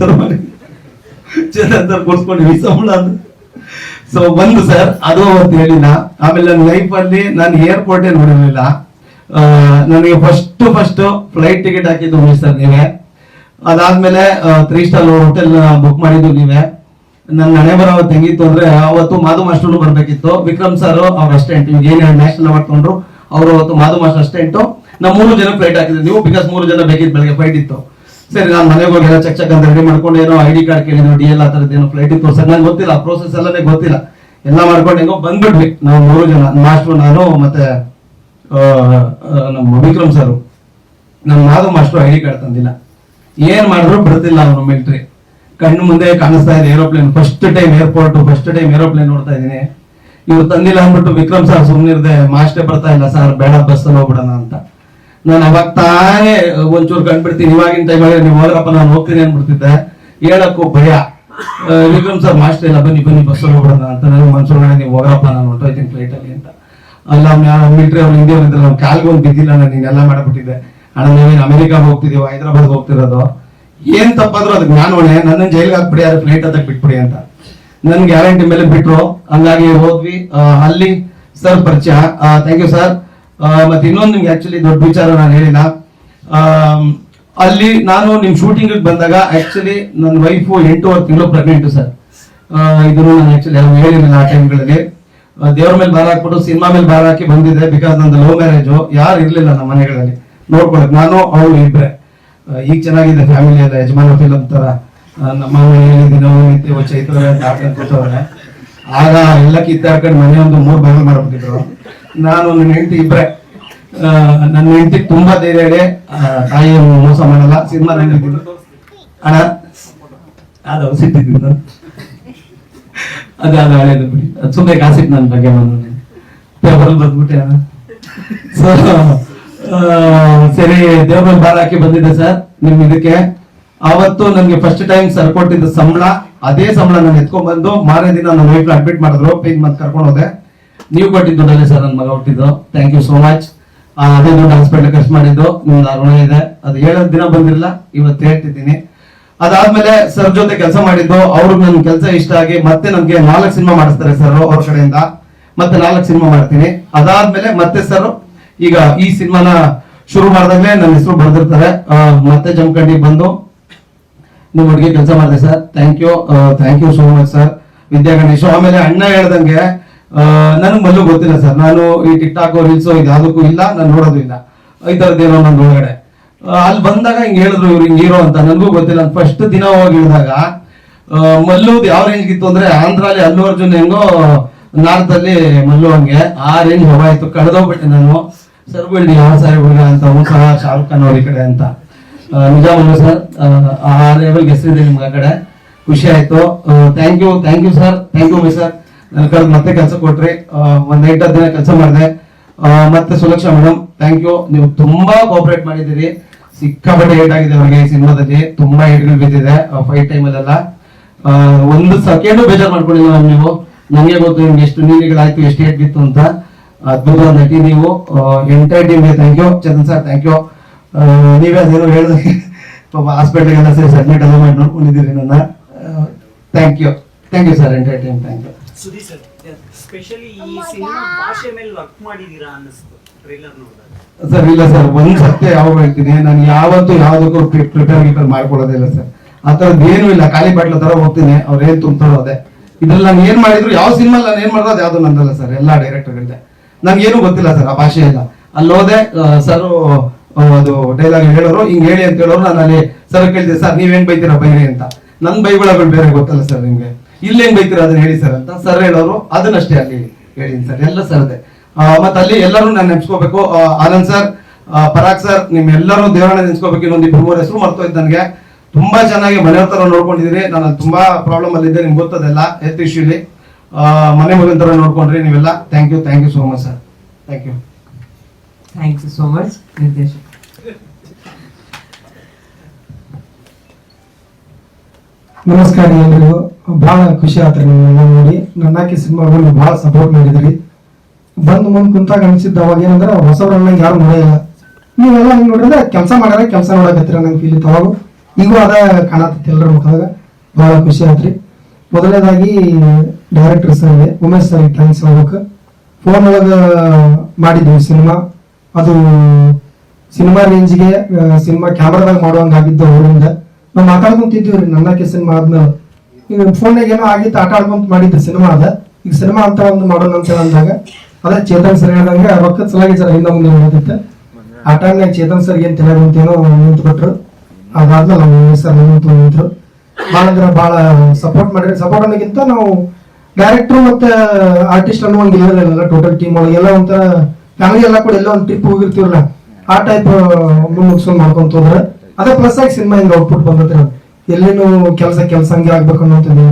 Speaker 4: ಸೊ ಬಂದು ಸರ್ ಅದು ಅಂತ ಹೇಳಿಲ್ಲ ಆಮೇಲೆ ನನ್ನ ಲೈಫ್ ಅಲ್ಲಿ ನಾನು ಏರ್ಪೋರ್ಟ್ ನೋಡಿರ್ಲಿಲ್ಲ. ಆ, ನನಗೆ ಫಸ್ಟ್ ಫಸ್ಟ್ ಫ್ಲೈಟ್ ಟಿಕೆಟ್ ಹಾಕಿದ್ದು ಸರ್ ನೀವೇ. ಅದಾದ್ಮೇಲೆ ತ್ರೀ ಸ್ಟಾರ್ ಹೋಟೆಲ್ ಬುಕ್ ಮಾಡಿದ್ದು ನೀವೇ. ನನ್ನ ಹಣೆ ಬರೋ ಹೆಂಗಿತ್ತು ಅಂದ್ರೆ ಅವತ್ತು ಮಾಧು ಮಾಸ್ಟರ್ ಬರ್ಬೇಕಿತ್ತು. ವಿಕ್ರಮ್ ಸರ್ ಅವ್ರ ಅಷ್ಟೇ ಏನೇ ಏನ್ ನ್ಯಾಷನಲ್ ತಗೊಂಡ್ರು. ಅವರು ಅವತ್ತು ಮಾಧು ಮಾಸ್ಟರ್ ಅಸ್ಟೆಂಟು ನಾವು ಮೂರು ಜನ ಫ್ಲೈಟ್ ಹಾಕಿದ್ವಿ ನೀವು ಬಿಕಾಸ್ ಮೂರು ಜನ ಬೇಕಿತ್ತು ಬೆಳಗ್ಗೆ ಫ್ಲೈಟ್ ಇತ್ತು. ಸರಿ, ನಾನು ಮನೆಗೆ ಹೋಗಿ ಎಲ್ಲ ಚೆಕ್ ಚೆಕ್ ಅಂತ ರೆಡಿ ಮಾಡ್ಕೊಂಡು ಏನೋ ಐ ಡಿ ಕಾರ್ಡ್ ಕೇಳಿದ್ರು ಡಿ ಎಲ್ ಆ ಥರದ್ದು ಏನೋ ಫ್ಲೈಟ್ ಇತ್ತು. ಸರ್, ನಂಗೆ ಗೊತ್ತಿಲ್ಲ ಪ್ರೋಸೆಸ್ ಎಲ್ಲನೇ ಗೊತ್ತಿಲ್ಲ. ಎಲ್ಲ ಮಾಡ್ಕೊಂಡು ಹೆಂಗೋ ಬಂದ್ಬಿಟ್ವಿ. ನಾವು ಮೂರು ಜನ, ಮಾಸ್ಟ್ರು, ನಾನು ಮತ್ತೆ ನಮ್ಮ ವಿಕ್ರಮ್ ಸರ್. ನಮ್ಮ ಮಾಧವ್ ಮಾಸ್ಟ್ರು ಐ ಡಿ ಕಾರ್ಡ್ ತಂದಿಲ್ಲ. ಏನ್ ಮಾಡಿದ್ರು ಬರ್ತಿಲ್ಲ ಅವನು ಮಿಲ್ಟ್ರಿ ಕಣ್ಣು ಮುಂದೆ ಕಾಣಿಸ್ತಾ ಇದೆ aeroplane first time airport first time aeroplane ನೋಡ್ತಾ ಇದೀನಿ ಇವ್ರು ತಂದಿಲ್ಲ ಅಂದ್ಬಿಟ್ಟು ವಿಕ್ರಮ್ ಸರ್ ಸುಮ್ಮನಿರ್ದೆ ಮಾಸ್ಟೇ ಬರ್ತಾ ಇಲ್ಲ ಸರ್, ಬೇಡ, ಬಸ್ ಅಲ್ಲಿ ಹೋಗ್ಬಿಡೋಣ ಅಂತ. ನಾನು ಅವಾಗ ತಾನೇ ಒಂಚೂರು ಕಂಡ್ಬಿಡ್ತೀನಿ, ಇವಾಗಿನ ಟೈಮಲ್ಲಿ ನೀವು ಹೋದ್ರಪ್ಪ, ನಾನು ಹೋಗ್ತೀನಿ ಅನ್ಬಿಡ್ತಿದ್ದೆ ಹೇಳಕ್ಕೂ ಭಯ. ವಿಕ್ರಮ್ ಸರ್ ಮಾಸ್ಟರ್ ಇಲ್ಲ, ಬನ್ನಿ ಬನ್ನಿ, ಬಸ್ ಹೋಗ್ಬಿಡೋಣ ಅಂತ. ನನಗೆ ಮನ್ಸೂರ್ಗಡೆ ನೀವು ಹೋಗ್ರಪ್ಪ, ನಾನು ಹೊಂಟೋಯ್ತೀನಿ ಫ್ಲೈಟ್ ಅಲ್ಲಿ ಅಂತ. ಅಲ್ಲ ಮಿಲಿಟರಿ ಅವ್ರು ಹಿಂದೆ ಬಂದಿಲ್ಲ ಅವ್ನು ಕಾಲ್ಗೆ ಒಂದು ಬಿದ್ದಿಲ್ಲ, ನಾನು ನೀನೆಲ್ಲ ಮಾಡ್ಬಿಟ್ಟಿದ್ದೆ. ಅಣ್ಣ, ನೀವೇನು ಅಮೆರಿಕಾಗ ಹೋಗ್ತಿದೀವ ಹೈದರಾಬಾದ್ ಹೋಗ್ತಿರೋದು? ಏನ್ ತಪ್ಪಾದ್ರೂ ಅದಕ್ಕೆ ನಾನು ಹೊಣೆ ನನ್ನ ಜೈಲ್ಗೆ ಹಾಕ್ಬಿಡಿ, ಯಾರು ಫ್ಲೈಟ್ ಅದಕ್ಕೆ ಬಿಟ್ಬಿಡಿ ಅಂತ. ನನ್ ಗ್ಯಾರಂಟಿ ಮೇಲೆ ಬಿಟ್ರು. ಹಂಗಾಗಿ ಹೋದ್ವಿ. ಅಲ್ಲಿ ಸರ್ ಪರಿಚಯ. ಥ್ಯಾಂಕ್ ಯು ಸರ್ ಮತ್ತೆ ಇನ್ನೊಂದು ನಿಮ್ಗೆ ಆಕ್ಚುಲಿ ದೊಡ್ಡ ವಿಚಾರ ನಾನು ಹೇಳಿಲ್ಲ. ಅಲ್ಲಿ ನಾನು ನಿಮ್ ಶೂಟಿಂಗ್ ಬಂದಾಗ ಆಕ್ಚುಲಿ ನನ್ನ ವೈಫು ಎಂಟೂವರೆ ತಿಂಗಳು ಪ್ರೆಗ್ನೆಂಟ್ ಸರ್ ಇದನ್ನು ನಾನು ಆಕ್ಚುಲಿ ಯಾರು ಹೇಳಿರಲಿಲ್ಲ ಆ ಟೈಮ್ಗಳಲ್ಲಿ ದೇವ್ರ ಮೇಲೆ ಭಾರ ಹಾಕ್ಬಿಟ್ಟು ಸಿನಿಮಾ ಮೇಲೆ ಭಾರ ಹಾಕಿ ಬಂದಿದ್ದೆ ಬಿಕಾಸ್ ನಂದು ಲವ್ ಮ್ಯಾರೇಜು ಯಾರು ಇರಲಿಲ್ಲ ನಮ್ಮ ಮನೆಗಳಲ್ಲಿ. ನೋಡ್ಕೊಳಕ್. ನಾನು, ಅವಳು ಇಬ್ಬರೇ ಈಗ ಚೆನ್ನಾಗಿದೆ ಫ್ಯಾಮಿಲಿ ಎಲ್ಲ, ಯಜಮಾನ ಫಿಲಂ ತರ. ನಮ್ಮ ಮನೆಯಲ್ಲಿ ದಿನ ನಿತ್ಯ ಚೈತ್ರ ಕೂತವ್ರೆ. ಆಗ ಎಲ್ಲ ಕಿತ್ತಾಡ್ಕೊಂಡು ಮನೆ ಒಂದು ಮೂರು ಬಾಗಿಲು ಮಾಡ್ಬಿಟ್ಟಿದ್ರು. ನಾನು ನನ್ನ ಹೆಂಡತಿ ಇಬ್ರೆ. ನನ್ನ ಹೆಂಡತಿ ತುಂಬಾ ಧೈರ್ಯ ಇದೆ. ತಾಯಿ ಮೋಸ ಮಾಡಲ್ಲ. ಸಿನಿಮಾ ನಂಗಿದ್ದೀನಿ ಅಣ್ಣ, ಅದು ಸಿಟ್ಟಿದ್ದು. ಅದು ಅದು ಹಳೇದು ಬಿಡಿ. ಅದು ಸುಮ್ಮನೆ ಕಾಸಿತ್ತು ನನ್ನ ಬಗ್ಗೆ ನಾನು ಪೇಪರಲ್ಲಿ ಬಂದ್ಬಿಟ್ಟೆ ಸೊ ಸರಿ ದೇವ್ರಲ್ಲಿ ಬಾರ್ ಹಾಕಿ ಬಂದಿದ್ದೆ ಸರ್. ನಿಮ್ ಇದಕ್ಕೆ ಅವತ್ತು ನನಗೆ ಫಸ್ಟ್ ಟೈಮ್ ಸರ್ ಕೊಟ್ಟಿದ್ದ ಸಂಬಳ, ಅದೇ ಸಂಬಳ ನಾನು ಎತ್ಕೊಂಡ್ ಬಂದು ಮಾರನೇ ದಿನ ನನ್ನ ವೈಫ್ ಅಡ್ಮಿಟ್ ಮಾಡಿದ್ರು ಪೇಜ್ ಮತ್ತೆ ಕರ್ಕೊಂಡು ಹೋದೆ. ನೀವು ಕೊಟ್ಟಿದ್ದು ದುಡ್ಡಲ್ಲೇ ಸರ್ ನನ್ನ ಮಗ ಹುಟ್ಟಿದ್ದು. ಥ್ಯಾಂಕ್ ಯು ಸೋ ಮಚ್ ಅದೇ ದುಡ್ಡು ಹಾಸ್ಪಿಟಲ್ ಖರ್ಚು ಮಾಡಿದ್ದು. ನಿಮ್ದು ಋಣ ಇದೆ. ಅದು ಹೇಳೋದ್ ದಿನ ಬಂದಿರಲ್ಲ ಇವತ್ತು ಹೇಳ್ತಿದ್ದೀನಿ. ಅದಾದ್ಮೇಲೆ ಸರ್ ಜೊತೆ ಕೆಲಸ ಮಾಡಿದ್ದು. ಅವ್ರಿಗೆ ನನ್ನ ಕೆಲಸ ಇಷ್ಟ ಆಗಿ ಮತ್ತೆ ನಮ್ಗೆ ನಾಲ್ಕು ಸಿನಿಮಾ ಮಾಡಿಸ್ತಾರೆ ಸರ್ ಅವ್ರ ಕಡೆಯಿಂದ. ಮತ್ತೆ ನಾಲ್ಕು ಸಿನಿಮಾ ಮಾಡ್ತೀನಿ. ಅದಾದ್ಮೇಲೆ ಮತ್ತೆ ಸರ್ ಈಗ ಈ ಸಿನಿಮಾನ ಶುರು ಮಾಡಿದಾಗಲೇ ನನ್ನ ಹೆಸರು ಬರ್ದಿರ್ತಾರೆ. ಮತ್ತೆ ಜಮಖಂಡಿಗೆ ಬಂದು ನಿಮ್ಮ ಹುಡುಗಿ ಕೆಲಸ ಮಾಡಿದೆ sir. Thank you thank you so much sir Vidya Ganesh ಆಮೇಲೆ ಅಣ್ಣ ಹೇಳ್ದಂಗೆ ನನಗೆ ಮೊದಲು ಗೊತ್ತಿಲ್ಲ ಸರ್. ನಾನು ಈ ಟಿಕ್ ಟಾಕ್ ರೀಲ್ಸ್ ಇದು ಯಾವುದಕ್ಕೂ ಇಲ್ಲ, ನಾನು ನೋಡೋದು ಇಲ್ಲ. ಈ ಥರದ್ದೇನೋ ನನ್ನ ಒಳಗಡೆ. ಅಲ್ಲಿ ಬಂದಾಗ ಹಿಂಗೆ ಹೇಳಿದ್ರು ಇವ್ರು ಹಿಂಗೆ ಹೀರೋ ಅಂತ. ನನಗೂ ಗೊತ್ತಿಲ್ಲ. ಫಸ್ಟ್ ದಿನ ಹೋಗಿ ಇಳಿದಾಗ ಮಲ್ಲುದು ಯಾವ ರೇಂಜ್ ಇತ್ತು ಅಂದ್ರೆ ಆಂಧ್ರಲ್ಲಿ ಅಲ್ಲು ಅರ್ಜುನ್ ಹೆಂಗೋ ನಾರ್ತ್ ಅಲ್ಲಿ ಮಲ್ಲು ಹಂಗೆ ಆ ರೇಂಜ್ ಹೊರ ಆಯ್ತು ಕಳೆದೋಗ್ಬಿಟ್ಟೆ ನಾನು. ಸರ್ ಬಿಡಿ ಯಾವ ಸಾರಿ ಹುಡುಗ ಅಂತ ಸಹ ಶಾರುಖ್ ಖಾನ್ ಅವ್ರ ಈ ಕಡೆ ಅಂತ. ನಿಜ ಮನು ಸರ್, ಆ ಲೆವೆಲ್ಗೆ ಹೆಸರಿದೆ ನಿಮ್ಗೆ ಆ ಕಡೆ. ಖುಷಿ ಆಯ್ತು. Thank you thank you sir thank you my sir ನನ್ನ ಕಡೆ ಮತ್ತೆ ಕೆಲಸ ಕೊಟ್ರಿ. ಒಂದು ಎಂಟು ಹತ್ತು ದಿನ ಕೆಲಸ ಮಾಡಿದೆ. ಮತ್ತೆ ಸುಲಕ್ಷಾ ಮೇಡಮ್ ಥ್ಯಾಂಕ್ ಯು ನೀವು ತುಂಬಾ ಕೋಪರೇಟ್ ಮಾಡಿದ್ದೀರಿ. ಸಿಕ್ಕಾಪಟ್ಟೆ ಏಟ್ ಆಗಿದೆ ಅವ್ರಿಗೆ ಈ ಸಿನಿಮಾದಲ್ಲಿ. ತುಂಬಾ ಏಟ್ಗಳು ಬಿದ್ದಿದೆ ಫೈಟ್ ಟೈಮಲ್ಲೆಲ್ಲ ಒಂದು ಸೆಕೆಂಡ್ ಬೇಜಾರು ಮಾಡ್ಕೊಂಡಿಲ್ಲ ಮ್ಯಾಮ್ ನೀವು. ನನಗೆ ಗೊತ್ತು ನಿಮ್ಗೆ ಎಷ್ಟು ನೀರಿಗಳಾಯ್ತು ಎಷ್ಟು ಏಟ್ ಬಿತ್ತು ಅಂತ. ಅದ್ಭುತ ನಟಿ ನೀವು. ಎಂಟೈರ್ ಟೀಮ್ಗೆ thank you Chandan sir thank you ನೀವೇ ಅದೇನೋ ಹೇಳಿದ್ರೆ ಪಾಪ ಹಾಸ್ಪಿಟಲ್ಗೆಲ್ಲ ಸೇರಿ ಅಡ್ಮಿಟ್ ಎಲ್ಲ ಮಾಡಿ ನೋಡ್ಕೊಂಡಿದ್ದೀರಿ ನನ್ನ. Thank you thank you sir entire team thank you
Speaker 6: Sudhi sir specially ಈ ಸಿನಿಮಾ ಭಾಷೆ ಮೇಲೆ ವರ್ಕ್ ಮಾಡಿದೀರಾ ಅನ್ನಿಸ್ತು ಟ್ರೈಲರ್ ನೋಡಿದಾಗ?
Speaker 4: ಸರ್ ಇಲ್ಲ ಸರ್. ಒಂದು ಸತ್ಯ ಯಾವಾಗ ಹೇಳ್ತೀನಿ ನಾನು ಯಾವತ್ತೂ ಯಾವುದಕ್ಕೂ ಪ್ರಿಪೇರ್ ಗಿಪೇರ್ ಮಾಡ್ಕೊಳ್ಳೋದಿಲ್ಲ ಸರ್. ಆ ಥರದ್ದು ಏನೂ ಇಲ್ಲ. ಖಾಲಿ ಬಾಟ್ಲ ತರ ಹೋಗ್ತೀನಿ. ಅವ್ರು ಏನ್ ತುಂಬ್ತಾರೋ ಅದೇ. ಇದ್ರಲ್ಲಿ ನಾನು ಏನು ಮಾಡಿದ್ರು ಯಾವ ಸಿನಿಮಾ ನಾನು ಏನ್ ಮಾಡೋದು ಯಾವ್ದು ನಂದಲ್ಲ ಸರ್. ಎಲ್ಲಾ ಡೈರೆಕ್ಟರ್ಗಳಿದೆ ನನಗೇನು ಗೊತ್ತಿಲ್ಲ ಸರ್ ಆ ಭಾಷೆ ಇಲ್ಲ ಅಲ್ಲೋದೆ ಸರ್ ಅದು ಡೈಲಾಗ್ ಹೇಳೋರು, ಹಿಂಗ್ ಹೇಳಿ ಅಂತ ಹೇಳೋರು, ನಾನು ಅಲ್ಲಿ ಸರ್ ಕೇಳಿದೆ ಸರ್ ನೀವೇನ್ ಬೈತೀರಾ ಬೈರಿ ಅಂತ. ನನ್ ಬೈಗಳಗಳು ಬೇರೆ ಗೊತ್ತಲ್ಲ ಸರ್ ನಿಮ್ಗೆ. ಇಲ್ಲೇನ್ ಬೈತೀರ ಅದನ್ನ ಹೇಳಿ ಸರ್ ಅಂತ ಸರ್ ಹೇಳೋರು, ಅದನ್ನಷ್ಟೇ ಅಲ್ಲಿ ಹೇಳಿ ಸರ್ ಎಲ್ಲ ಸರ್ದೆ ಮತ್ತೆ ಅಲ್ಲಿ ಎಲ್ಲರೂ ನಾನು ನೆನ್ಸ್ಕೋಬೇಕು. ಆನಂದ್ ಸರ್ ಪರಾಗ್ ಸರ್ ನಿಮ್ ಎಲ್ಲರೂ ದೇವರನ್ನ ನೆನ್ಸ್ಕೋಬೇಕು ಇನ್ನೊಂದು ಇಬ್ಬರು ಮೂರು ಹೆಸರು ಮರ್ತೋಯ್ತು ನನಗೆ. ತುಂಬಾ ಚೆನ್ನಾಗಿ ಮನೆ ಹತ್ರ ನೋಡ್ಕೊಂಡಿದ್ದೀರಿ ನಾನು ತುಂಬಾ ಪ್ರಾಬ್ಲಮ್ ಅಲ್ಲಿ ಇದ್ದೆ, ನಿಮ್ಗೆ ಗೊತ್ತದೆಲ್ಲ? ಹೆಲ್ತ್ ಇಶ್ಯೂಲಿ ಮನೆ ಮಗನ ತರ ನೋಡ್ಕೊಂಡ್ರಿ ನೀವೆಲ್ಲ. Thank you thank you so much sir thank you
Speaker 3: thank you so much ನಿರ್ದೇಶಕ.
Speaker 7: ನಮಸ್ಕಾರ ಎಲ್ಲರಿಗೂ. ಬಹಳ ಖುಷಿ ಆತ್ರಿ ನಿಮ್ಮನ್ನ ನೋಡಿ. ನನ್ನಾಕಿ ಸಿನಿಮಾಗಳು ಬಹಳ ಸಪೋರ್ಟ್ ಮಾಡಿದ್ರಿ. ಬಂದು ಮುಂದೆ ಕುಂತಾಗ ಅನ್ಸಿದ್ದ ಅವಾಗ ಏನಂದ್ರೆ, ಹೊಸವ್ರನ್ನ ಯಾರು ನೋಡಿಲ್ಲ. ನೀವೆಲ್ಲ ಹಿಂಗ್ ನೋಡಿದ್ರೆ ಕೆಲಸ ಮಾಡ್ಯಾರ, ಕೆಲಸ ನೋಡಕತ್ತಿರ ನಂಗೆ ಫೀಲ್ ಇತ್ತು ಅವಾಗ. ಈಗೂ ಅದ ಕಾಣತೈತಿ ಎಲ್ಲರ ಮುಖದಾಗ. ಬಹಳ ಖುಷಿ ಆತ್ರಿ ಮೊದಲನೇದಾಗಿ ಡೈರೆಕ್ಟರ್ ಸರ್ಗೆ, ಉಮೇಶ್ ಸರ್ ಥ್ಯಾಂಕ್ಸ್ ಹೇಳ್ಬೇಕು. ಫೋನ್ ಒಳಗ ಮಾಡಿದ್ವಿ ಸಿನಿಮಾ. ಅದು ಸಿನಿಮಾ ರೇಂಜ್ಗೆ ಸಿನಿಮಾ ಕ್ಯಾಮ್ರಾದಾಗ ಮಾಡುವಂಗ ಆಗಿದ್ದು ಅವರಿಂದ ನಾವು ಮಾತಾಡ್ಕೊಂತಿದ್ವಿ ರೀ ನನ್ನಕ್ಕೆ ಸಿನಿಮಾ ಆದ್ಮೇಲೆ ಈಗ ಫೋನ್ನಾಗ ಏನೋ ಆಗಿತ್ತು, ಆಟ ಆಡ್ಕೊಂತ ಮಾಡಿದ್ದು ಸಿನಿಮಾ ಅದ. ಈಗ ಸಿನಿಮಾ ಅಂತ ಒಂದು ಮಾಡೋಣ ಅಂತ ಅಂದಾಗ ಅದೇ ಚೇತನ್ ಸರ್ ಹೇಳ್ದಂಗೆ ರೊಕ್ಕದ ಸಲಾಗಿ ಸರ್, ಹಿಂದೆ ಮುಂದೆ ನೋಡುತ್ತೆ ಆ ಟೈಮ್ನಾಗ ಚೇತನ್ ಸರ್ ಏನು ತಿಳಿಯೋದು ಅಂತ ಏನೋ ನಿಂತು ಬಿಟ್ರು ಅದಾದ್ಮೇಲೆ ನಮ್ಮ ಸರ್ ನಿಂತು ನಿಂತರು. ಭಾಳ ಅಂದ್ರೆ ಭಾಳ ಸಪೋರ್ಟ್ ಮಾಡಿರಿ ಸಪೋರ್ಟ್ ಅನ್ನೋಕ್ಕಿಂತ ನಾವು ಡೈರೆಕ್ಟ್ರು ಮತ್ತೆ ಆರ್ಟಿಸ್ಟ್ ಅನ್ನೋ ಒಂದು ಇರೋದಿಲ್ಲ ಟೋಟಲ್ ಟೀಮ್ ಒಳಗೆ. ಎಲ್ಲ ಒಂಥರ ಫ್ಯಾಮಿಲಿ ಎಲ್ಲ ಕೂಡ ಎಲ್ಲ ಒಂದು ಟ್ರಿಪ್ ಹೋಗಿರ್ತೀವಲ್ಲ, ಆ ಟೈಪ್ ಮುಗಿಸ್ಕೊಂಡು ಮಾಡ್ಕೊಂತ ಹೋದ್ರೆ. ಅದೇ ಪ್ಲಸ್ ಆಗಿ ಸಿನಿಮಾ ಹಿಂಗೆ ಔಟ್ಪುಟ್ ಬಂದತ್ತೆ ಎಲ್ಲಿನೂ ಕೆಲಸ ಕೆಲಸ ಹಂಗೆ ಆಗ್ಬೇಕು ಅನ್ನೋಂಥದ್ದು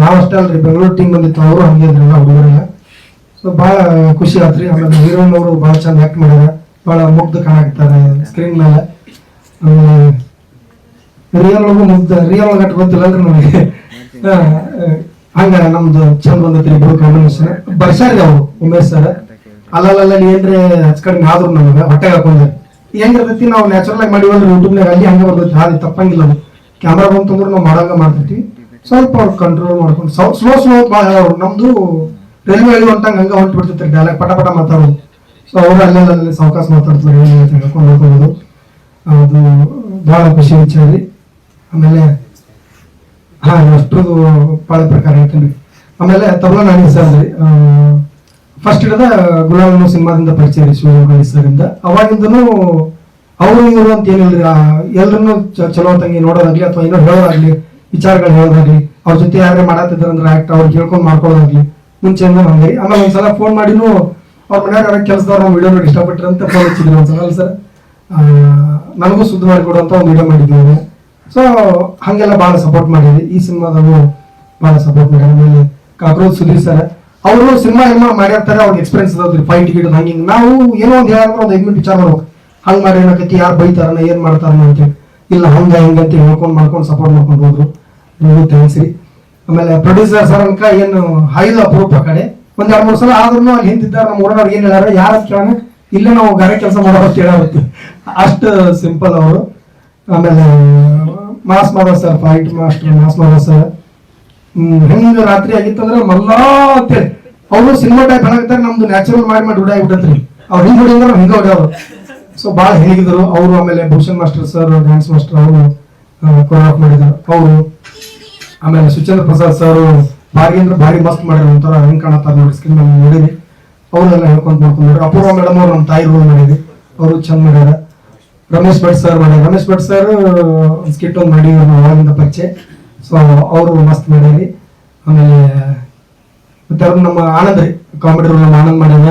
Speaker 7: ನಾವು ಅಷ್ಟೇ ಅಲ್ರಿ, ಬೆಂಗಳೂರು ಟೀಮ್ ಬಂದಿತ್ತು, ಅವರು ಹಂಗೆ ಇದ್ರಲ್ಲ ಹುಡುಗರೆಲ್ಲ. ಸೊ ಭಾಳ ಖುಷಿ ಆತ್ರಿ. ಆಮೇಲೆ ಹೀರೋಯಿನ್ ಅವರು ಭಾಳ ಚಂದ ಆಕ್ಟ್ ಮಾಡ್ಯಾರ. ಭಾಳ ಮುಗ್ಧ ಕಾಣಾಕ್ತಾರೆ ಸ್ಕ್ರೀನ್ ಮೇಲೆ. ರಿಯಲ್ ಒಳಗು ಮುಗ್ಧ ರಿಯಲ್ ಒಳಗಟ್ ಗೊತ್ತಿಲ್ಲ ಅಂದ್ರೆ ನಮಗೆ. ಹಂಗ ನಮ್ದು ಚಂದ ಬಂದತ್ರಿ ಇಬ್ರು ಕಾಂಬಿನೇಷನ್ ಬರ್ಸಾರಿ ಅವರು, ಉಮೇಶ್ ಸರ್. ಅಲ್ಲಲ್ಲ ಏನ್ರಿ ಹಚ್ ಕಡಿಮೆ ಆದ್ರು ನಮಗೆ ಹೊಟ್ಟೆ ಹಾಕೊಂಡ್ರೆ. ಹೆಂಗಿರ್ತೈತಿ ನಾವು ನ್ಯಾಚುರಲ್ ಆಗಿ ಮಾಡಿವಲ್ರಿ ಯೂಟ್ಯೂಬ್ನಾಗ ಅಲ್ಲಿ ಹಂಗೆ ಬರ್ತೈತಿ. ಹಾದಿ ತಪ್ಪಂಗಿಲ್ಲ ಅದು. ಕ್ಯಾಮ್ರಾ ಬಂತಂದ್ರೆ ನಾವು ಮಾಡಂಗ ಮಾಡ್ತೈತಿ. ಸ್ವಲ್ಪ ಅವ್ರು ಕಂಟ್ರೋಲ್ ಮಾಡ್ಕೊಂಡು ಸ್ಲೋ ಸ್ಲೋ ಹೇಳೋರು ನಮ್ದು ರೈಲ್ವೆ ಹೇಳಿ ಹೊಂಟಂಗೆ ಹಂಗೆ ಹೊಂಟು ಬಿಡ್ತಿರ್ತಾರೆ ಡೈಲಾಗ್ ಪಟ ಪಟ ಮಾತಾಡೋದು. ಸೊ ಅವ್ರು ಅಲ್ಲೆಲ್ಲ ಅಲ್ಲಿ ಸಾವಕಾಶ ಮಾತಾಡ್ತಾರೆ. ಏನು ಅಂತ ಹೇಳ್ಕೊಂಡು ಹೋಗ್ಬೋದು ಅದು ಭಾಳ ಖುಷಿ ವಿಚಾರ ರೀ ಆಮೇಲೆ, ಹಾಂ, ಅಷ್ಟು ಪಾಳೆ ಪ್ರಕಾರ ಹೇಳ್ತೀನಿ. ಆಮೇಲೆ ತಬಲ ನಾನಿ ಸರ್ ರೀ ಫಸ್ಟ್ ಹಿಡಿದ ಗುಲಾಮ್ ಸಿನಿಮಾದಿಂದ ಪರಿಚಯ ರೀ ಶಿವಮೊಗ್ಗ ಸರ್ ಇಂದ ಅವಾಗಿಂದನು ಅವರು ಇವರು ಅಂತ ಏನಿಲ್ರಿ ಎಲ್ಲರನ್ನು ಚಲೋ ತಂಗಿ ನೋಡೋದಾಗ್ಲಿ ಅಥವಾ ಏನೋ ಹೇಳೋದಾಗ್ಲಿ, ವಿಚಾರಗಳು ಹೇಳೋದಾಗ್ಲಿ, ಅವ್ರ ಜೊತೆ ಯಾರೇ ಮಾಡತ್ತಿದ್ದಾರಂದ್ರೆ ಆಕ್ಟ್ ಅವ್ರು ಕೇಳ್ಕೊಂಡು ಮಾಡ್ಕೊಳ್ಳೋದಾಗ್ಲಿ, ಮುಂಚೆಯಿಂದ ಹಂಗೆ ಆಮೇಲೆ ಒಂದ್ಸಲ ಫೋನ್ ಮಾಡಿನೂ ಅವ್ರ ಮನ್ಯಾಗ ಕೆಲಸದವ್ರು ನಾವು ವಿಡಿಯೋ ನೋಡಿ ಇಷ್ಟಪಟ್ಟರೆ ಅಂತ ಫೋನ್ ಹಚ್ಚಿದ್ರು ಒಂದ್ಸಲ ಅಲ್ಲ ಸರ್ ನನಗೂ ಸುದ್ದಿ ಮಾಡಿಕೊಡು ಅಂತ ಒಂದು ವಿಡಿಯೋ ಮಾಡಿದ್ದೀವಿ ಸೊ ಹಾಗೆಲ್ಲ ಭಾಳ ಸಪೋರ್ಟ್ ಮಾಡಿದ್ವಿ ಈ ಸಿನಿಮಾದಲ್ಲೂ ಭಾಳ ಸಪೋರ್ಟ್ ಮಾಡಿ ಆಮೇಲೆ ಕಾಕ್ರೋಚ್ ಸುದೀಪ್ ಸರ್ ಅವರು ಸಿನಿಮಾ ಏನೋ ಮಾಡಿರ್ತಾರೆ ಅವ್ರಿಗೆ ಎಕ್ಸ್ಪೀರಿಯನ್ಸ್ ಅದಾವ್ರಿ ಫೈಟ್ ಗಿಟ್ ಹಂಗೆ ನಾವು ಏನೋ ಒಂದು ಹೇಳಿದ್ರೆ ಒಂದು ಐದು ಮಿನಿಟ್ ವಿಚಾರ ಮಾಡ್ಬೇಕು. ಹಂಗೆ ಮಾಡಿ ಯಾರು ಬೈತಾರನ? ಏನು ಮಾಡ್ತಾರನ ಅಂತೇಳಿ ಇಲ್ಲ, ಹಂಗ, ಹಿಂಗೆ ಅಂತ ಹೇಳ್ಕೊಂಡು ಮಾಡ್ಕೊಂಡು ಸಪೋರ್ಟ್ ಮಾಡ್ಕೊಂಡು ಹೋದ್ರು. ನಿಮಗೂ ಥ್ಯಾಂಕ್ಸ್ ರೀ. ಆಮೇಲೆ ಪ್ರೊಡ್ಯೂಸರ್ ಸರ್ ಅನ್ಕ ಏನು ಹಾಯ್ದು ಅಪರೂಪ ಕಡೆ. ಒಂದ್ ಎರಡು ಮೂರು ಸಲ ಆದ್ರೂ ಅಲ್ಲಿ ಹಿಂದಿದ್ದಾರೆ ನಮ್ಮ ಊರವ್ರು ಏನು ಹೇಳಾರ ಯಾರು ಕೇಳೋಣ. ಇಲ್ಲೇ ನಾವು ಗಾರೆ ಕೆಲಸ ಮಾಡೋ ಅಂತ ಹೇಳಾರತ್ತಿ ಅಷ್ಟು ಸಿಂಪಲ್ ಅವರು. ಆಮೇಲೆ, ಮಾಸ್ ಮಾಡೋ ಸರ್ ಫೈಟ್ ಮಾಸ್ಟರ್ ಮಾಸ್ ಮಾಡೋ ಸರ್. ಹೆಂಗ ರಾತ್ರಿ ಆಗಿತ್ತಂದ್ರ ಅಂದ್ರೆ ಅಂತೇಳಿ. ಅವರು ಸಿನಿಮಾ ಟೈಪ್ ಹೇಳಾಕತ್ತಾರೆ ನಮ್ದು ನ್ಯಾಚುರಲ್ ಮಾಡಿ ಮಾಡಿ ಬಿಟ್ಟಂತ್ರಿ ಅವ್ರು ಹಿಂಗ್ ಹೊಡಿಂದ್ರ ಹಿಂಗ ಹೊಡ್ಯಾವ್ರು ಸೊ ಭಾಳ ಹೇಗಿದ್ರು. ಅವರು ಆಮೇಲೆ Bhushan master sir dance master ಅವರು ಕೊರಿಯೋಗ್ರಾಫ್ ಮಾಡಿದ್ರು. ಅವರು ಆಮೇಲೆ ಸುಚೇಂದ್ರ ಪ್ರಸಾದ್ ಸರ್ ಭಾರಿ ಅಂದ್ರೆ ಭಾರಿ ಮಸ್ತ್ ಮಾಡಿದ್ರು. ಒಂಥರ ಹೆಂಗ್ ಕಾಣತ್ತಾರ ನೋಡಿ ಸ್ಕ್ರೀನ್ ಮೇಲೆ ನೋಡಿದ್ವಿ ಅವರೆಲ್ಲ ಹೇಳ್ಕೊಂಡ್ ಮಾಡ್ಕೊಂಡ್ರು ಅಪೂರ್ವ ಮೇಡಮ್ ಅವ್ರು ನಮ್ಮ ತಾಯಿ ರೋಲ್ ಮಾಡಿದ್ವಿ ಅವರು ಚಂದ ಮಾಡ್ಯಾರ. ರಮೇಶ್ ಭಟ್ ಸರ್ ಮಾಡ್ಯಾರ ರಮೇಶ್ ಭಟ್ ಸರ್ ಸ್ಕಿಟ್ ಒಂದು ಮಾಡಿ ಒಳಗಿಂದ ಪರಿಚಯ. ಸೊ ಅವರು ಮಸ್ತ್ ಮಾಡೀರಿ ಆಮೇಲೆ, ಮತ್ತೆ ಅವ್ರು ನಮ್ಮ ಆನಂದ್ ರೀ ಕಾಮಿಡಿ ನಮ್ಮ ಆನಂದ್ ಮಾಡ್ಯಾನ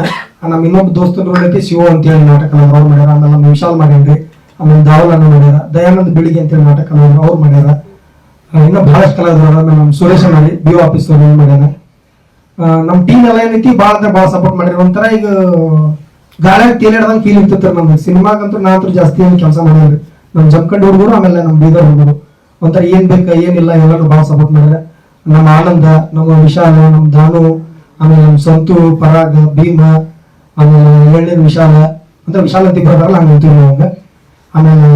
Speaker 7: ನಮ್ಮ ಇನ್ನೊಬ್ಬ ಜೊತೆ ಐತಿ ಶಿವ ಅಂತೇಳಿ ನಾಟಕ ಅವ್ರು ಮಾಡ್ಯಾರ. ಆಮೇಲೆ ನಮ್ಮ ವಿಶಾಲ್ ಮಾಡಿದ್ರಿ ಆಮೇಲೆ ದಾವಲ್ ಅನ್ನ ಮಾಡ್ಯಾರ. ದಯಾನಂದ್ ಬೆಳಿಗ್ಗೆ ಅಂತೇಳಿ ನಾಟಕ ಅವ್ರು ಮಾಡ್ಯಾರ. ಇನ್ನೂ ಬಹಳಷ್ಟು ಕಲಾವಿದರು ನಮ್ಮ ಸುರೇಶ್ ಮಾಡಿ ಬಿ ಆಫೀಸ್ ಅವ್ರು ಏನ್ ಮಾಡ್ಯಾರ ನಮ್ಮ ಟೀಮ್ ಎಲ್ಲ ಏನೈತಿ, ಭಾಳ ಅಂದ್ರೆ ಭಾಳ ಸಪೋರ್ಟ್ ಮಾಡಿರಿ ಒಂಥರ ಈಗ ಗಾಳಿಯಾಗ ತೇಲಿಡ್ದಂಗೆ ಫೀಲ್ ಇರ್ತಿರ್ತಾರೆ ನಮ್ಗೆ ಸಿನಿಮಾಗಂತೂ ನಾ ಅಂತೂ ಜಾಸ್ತಿ ಏನು ಕೆಲಸ ಮಾಡಿದ್ರಿ ನಮ್ಮ ಜಮ್ಕಂಡ್ ಹುಡುಗರು, ಆಮೇಲೆ ನಮ್ಮ ಬೀದರ್ ಹುಡುಗರು. ಒಂಥರ ಏನ್ ಬೇಕು, ಏನಿಲ್ಲ ಎಲ್ಲರೂ ಭಾಳ ಸಪೋರ್ಟ್ ಮಾಡಿದ್ರೆ ನಮ್ಮ ಆನಂದ, ನಮ್ಮ ವಿಶಾಲ, ನಮ್ಮ ದಾನು ಆಮೇಲೆ ನಮ್ಮ ಸಂತು, ಪರಾಗ, ಭೀಮ, ಆಮೇಲೆ ಎಳ್ಳಿನ ವಿಶಾಲ ಅಂತ ವಿಶಾಲ ಅಂತ ಬರಲ್ಲ, ಹಂಗೆ ಅಂತೀವಿ ನಾವು ಹಂಗೆ. ಆಮೇಲೆ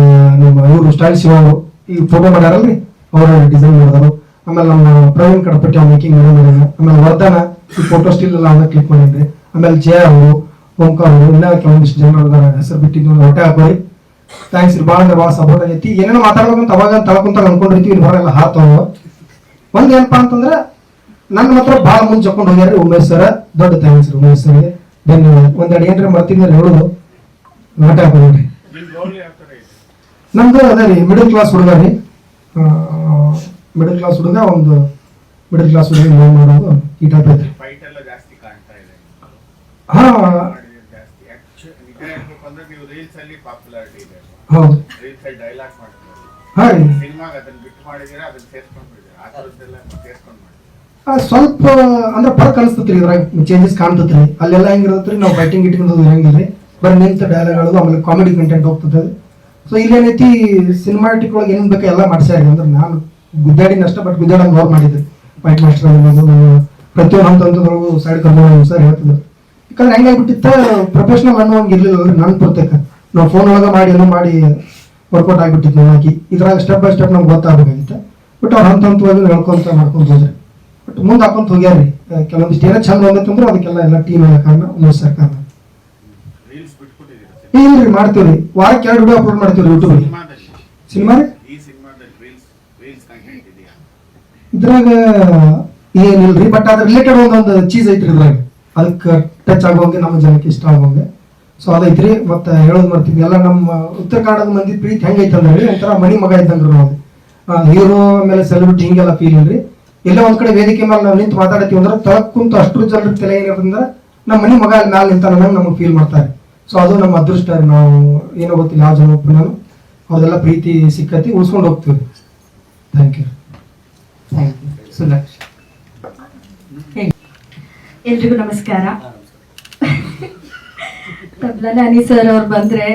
Speaker 7: ನಮ್ಮ ಇವರು ಸ್ಟೈಲ್ ಶಿವ ಅವರು. ಈ ಫೋಟೋ ಮಾಡ್ಯಾರಲ್ರಿ? ಅವರು ಡಿಸೈನ್ ಮಾಡಿದ್ರು ಆಮೇಲೆ ನಮ್ಮ ಪ್ರವೀಣ್ ಕಡಪಟ್ಟಿ ಮೇಕಿಂಗ್ ಮಾಡಿದ್ರು. ಆಮೇಲೆ ವರ್ಧನ, ಈ ಫೋಟೋ ಸ್ಟಿಲ್ ಎಲ್ಲ ಅವನ್ನ ಕ್ಲಿಕ್ ಮಾಡಿದ್ರಿ ಆಮೇಲೆ ಜಯ ಅವರು, ಓಂಕಾರ ಅವರು, ಇನ್ನೂ ಕೆಲವೊಂದಿಷ್ಟು ಜನ ಹೆಸರು ಬಿಟ್ಟಿದ್ದು ಹೊಟ್ಟೆ ಹಾಕೋರಿ. ಥ್ಯಾಂಕ್ಸ್ ರೀ ಭಾಳ ಅಂದ್ರೆ ಭಾಳ ಸಪೋರ್ಟ್ ಆಗೈತಿ ಏನೇನೋ ಮಾತಾಡ್ಬೇಕಂತ ಅವಾಗ ತಳಕುಂತ ಅನ್ಕೊಂಡಿರ್ತೀವಿ ಇಲ್ಲಿ ಬರಲ್ಲ ಹಾತವ ಒಂದು ಏನಪ್ಪಾ ಅಂತಂದ್ರೆ ನನ್ನ ಮಾತ್ರ ಭಾಳ ಮುಂದೆ ಜಕ್ಕೊಂಡು ಹೋಗ್ಯಾರ ಉಮೇಶ್ ಸರ್. ದೊಡ್ಡ ಥ್ಯಾಂಕ್ಸ್ ರೀ ಉಮೇಶ್ ಸರ್ಗೆ. ಧನ್ಯವಾದ. ಒಂದೆರಡು ಏನ್ರಿ ಮರ್ತಿದ್ಮೇಲೆ ಹೇಳೋದು? ನಾಟ
Speaker 2: ಹಾಕೊಂಡ್ರಿ
Speaker 7: ನಮ್ದು ಅದೇ ರೀ ಮಿಡಲ್ ಕ್ಲಾಸ್ ಹುಡುಗ ರೀ. ಮಿಡಲ್ ಕ್ಲಾಸ್ ಹುಡುಗ ಒಂದು ಮಿಡಲ್ ಕ್ಲಾಸ್ ಹುಡುಗ ಲವ್ ಮಾಡೋದು ಈ ಟೈಪ್ ಐತ್ರಿ ಹಾ
Speaker 2: ಮಾಡಿದ್ರೆ ಜಾಸ್ತಿ Actu- ನಿಜ ಹೇಳ್ಬೇಕು ಅಂದ್ರೆ ನೀವು ರೀಲ್ಸ್ ಅಲ್ಲಿ ಪಾಪ್ಯುಲಾರಿಟಿ ಇದೆ.
Speaker 7: ಹೌದು.
Speaker 2: ರೀಲ್ಸ್ ಅಲ್ಲಿ ಡೈಲಾಗ್ ಮಾಡ್ತಾರೆ
Speaker 7: ಹಾ ರೀ
Speaker 2: ಸಿನಿಮಾಗ ಅದನ್ನ ಬಿಟ್ಟು ಮಾಡಿದೀರಾ ಅದನ್ನ ಸೇರ್ಸ್ಕೊಂಡು ಬಿಡಿದೀರಾ ಆ ಥರದ್ದೆಲ್ಲ ಸೇರ್ಸ್ಕೊಂಡು ಮಾಡಿ
Speaker 7: ಆ, ಸ್ವಲ್ಪ ಅಂದ್ರೆ ಫರ್ಕ್ ಅನಿಸ್ತತ್ರಿ ಇದ್ರಾಗ ಚೇಂಜಸ್ ಕಾಣ್ತತ್ರಿ ಅಲ್ಲೆಲ್ಲ ಹೆಂಗಿರತ್ರಿ ನಾವು ಬೈಟಿಂಗ್ ಗಿಟಿಂಗ್ ಹೆಂಗಿಲ್ರಿ ಬರೀ ನಿಂತ ಡೈಲಾಗ್ ಆಡೋದು ಆಮೇಲೆ ಕಾಮಿಡಿ ಕಂಟೆಂಟ್ ಹೋಗ್ತದೆ. ಸೊ ಇಲ್ಲೇನೈತಿ ಸಿನಿಮಾಟಿಕ್ ಒಳಗೆ ಏನ್ ಬೇಕು ಎಲ್ಲ ಮಾಡ್ಸ್ಯಾರ ಅಂದ್ರೆ ನಾನು ಗುದ್ದಾಡಿನ ಅಷ್ಟೇ ಬಟ್ ಗುದ್ದಾಡಂಗ್ ಅವ್ರು ಮಾಡಿದ್ರು. ಫೈಟ್ ಮಾಸ್ಟರ್ ಪ್ರತಿಯೊಂದು ಹಂತ ಹಂತದೊಳಗೂ ಸೈಡ್ ಕರ್ಕೊಂಡು ಸರ್ ಹೇಳ್ತಿದ್ರು. ಯಾಕಂದ್ರೆ ಹೆಂಗಾಗ್ಬಿಟ್ಟಿತ್ತು ಪ್ರೊಫೆಷನಲ್ ಅನ್ನೋ ಹಂಗೆ ಇರ್ಲಿಲ್ಲ ಅಂದ್ರೆ ನನ್ನ ಪ್ರತ್ಯೇಕ. ನಾವು ಫೋನ್ ಒಳಗೆ ಮಾಡಿ ಏನೋ ಮಾಡಿ ವರ್ಕೌಟ್ ಆಗಿಬಿಟ್ಟಿತ್ತು ಹಾಕಿ. ಇದ್ರಾಗ ಸ್ಟೆಪ್ ಬೈ ಸ್ಟೆಪ್ ನಮ್ಗೆ ಗೊತ್ತಾಗಬೇಕಾಗಿತ್ತು. ಬಟ್ ಅವ್ರು ಹಂತ ಹಂತವಾಗಿ ಹೇಳ್ಕೊಂತ ಮಾಡ್ಕೊಂತ ಹೋದ್ರೆ. ಬಟ್ ಮುಂದೆ ಹಾಕೊಂತ ಹೋಗ್ಯಾರಿ ಕೆಲವೊಂದಿಷ್ಟು ಏನೋ ಚಂದ ಬಂದೈತೆ ಅಂದ್ರೆ ಅದಕ್ಕೆಲ್ಲ ಎಲ್ಲ ಟೀಮ್ ಎಲ್ಲ ಕಾರಣ
Speaker 2: ರೀಲ್ಸ್ ರೀ
Speaker 7: ಇಲ್ರಿ ಮಾಡ್ತೀವ್ರಿ. ವಾರಕ್ಕೆ ಎರಡು ವಿಡಿಯೋ ಅಪ್ಲೋಡ್ ಮಾಡ್ತೀವ್ರಿ ಯೂಟ್ಯೂಬ್ ಸಿನಿಮಾ
Speaker 2: ಇದೆಯಾ
Speaker 7: ಇದ್ರಾಗ ಏನಿಲ್ರಿ ಬಟ್ ಅದ್ರ ರಿಲೇಟೆಡ್ ಒಂದೊಂದು ಚೀಸ್ ಐತ್ರಿ ಇದ್ರಾಗ. ಅದಕ್ಕೆ ಟಚ್ ಆಗೋಂಗೆ ನಮ್ಮ ಜನಕ್ಕೆ ಇಷ್ಟ ಆಗೋಂಗೆ. ಸೊ ಅದೈತ್ರಿ ಮತ್ತೆ ಹೇಳೋದು ಮಾಡ್ತೀವಿ ಎಲ್ಲ ನಮ್ಮ ಉತ್ತರ ಕನ್ನಡದ ಮಂದಿ ಪ್ರೀತಿ ಹೆಂಗೈತೆ ಅಂದ್ರೆ ಒಂಥರ ಮನಿ ಮಗ ಇದ್ದಂಗ್ರಿ ನಾವು ಹೀರೋ ಆಮೇಲೆ ಸೆಲೆಬ್ರಿಟಿ ಹಿಂಗೆಲ್ಲ ಫೀಲ್ ಇಲ್ರಿ. ಎಲ್ಲ ಒಂದ್ ಕಡೆ ವೇದಿಕೆ ಮೇಲೆ ನಾವು ನಿಂತು ಮಾತಾಡತ್ತೀವಿ ಅಂದ್ರೆ ತಳಕ್ ಕುಂತು ಅಷ್ಟು ಜನರ ತಲೆ ಏನಿರೋದ್ರಿಂದ ನಮ್ಮ ಮನಿ ಮಗ ಅಲ್ಲಿ ಮ್ಯಾಲೆ ನಿಂತ ನಂಗೆ ನಮಗೆ ಫೀಲ್ ಮಾಡ್ತಾರೆ. ಸೊ ಅದು ನಮ್ಮ ಅದೃಷ್ಟ ರೀ. ನಾವು ಏನೋ ಗೊತ್ತಿಲ್ಲ ಯಾವ ಜನ ನಾನು. ಅವ್ರದೆಲ್ಲ ಪ್ರೀತಿ ಸಿಕ್ಕತಿ ಉಳಿಸ್ಕೊಂಡು ಹೋಗ್ತೀವಿ. Thank you
Speaker 3: thank you Sulaksha ಹೇಳಿ
Speaker 8: ಎಲ್ರಿಗೂ ನಮಸ್ಕಾರ. ತಬ್ಲಾ ನಾನಿ ಸರ್ ಅವ್ರು ಬಂದ್ರೆ